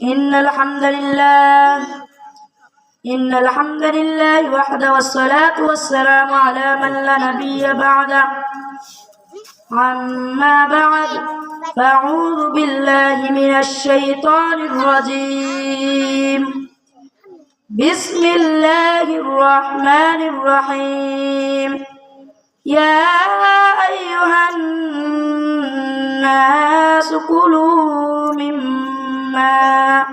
إن الحمد لله. إن الحمد لله وحده والصلاة والسلام على من لا نبي بعده. عما بعد فأعوذ بالله من الشيطان الرجيم. بسم الله الرحمن الرحيم. يا أيها الناس كلوا مما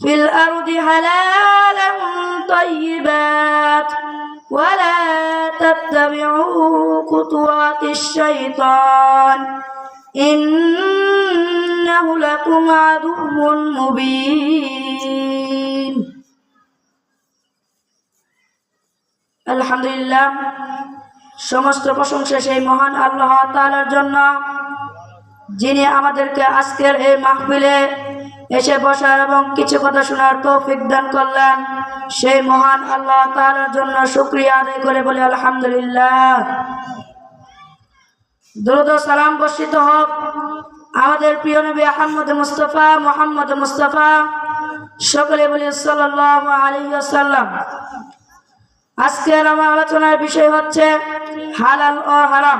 في الأرض حلالا طيبات ولا تتبعوا خطوات الشيطان إنه لكم عدو مبين আলহামদুলিল্লাহ সমস্ত প্রশংসা সেই মহান আল্লাহ তাআলার জন্য যিনি আমাদেরকে আজকের এই মাহফিলে এসে বসার এবং কিছু কথা শোনার তৌফিক দান করলেন। সেই মহান আল্লাহ তাআলার জন্য শুক্রিয়া আদায় করে বলি, আলহামদুলিল্লাহ। দ্রুত সালাম বর্ষিত হোক। আমাদের প্রিয় নবী আহমদ মুস্তফা, মোহাম্মদ মুস্তফা, সকলে বলি, সাল্লাল্লাহু আলাইহি ওয়াসাল্লাম। আজকের আমার আলোচনার বিষয় হচ্ছে, হালাল ও হারাম।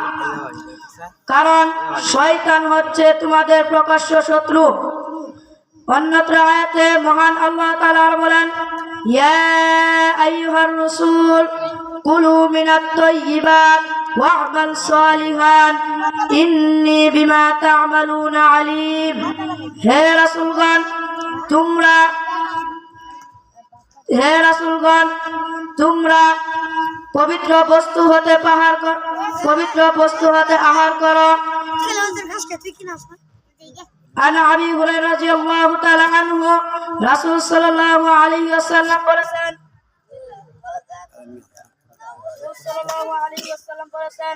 কারণ শয়তান হচ্ছে তোমাদের প্রকাশ্য শত্রু। অন্যত্র আয়াতে মহান আল্লাহ তাআলা বলেন, ইয়া আইয়ুহার রাসূল, কুলু মিনাত তাইয়্যিবাত ওয়া'মাল সালিহান ইন্নী বিমা তা'মালুনা আলিম। হে রাসূলগণ, তোমরা হে রাসূলগণ, তোমরা পবিত্র বস্তু হতে পাহাড় কর পবিত্র বস্তু হতে আহার করো عن ابي هريره رضي الله تعالى عنه রাসূল সাল্লাল্লাহু আলাইহি ওয়াসাল্লাম বলেছেন রাসূল সাল্লাল্লাহু আলাইহি ওয়াসাল্লাম বলেছেন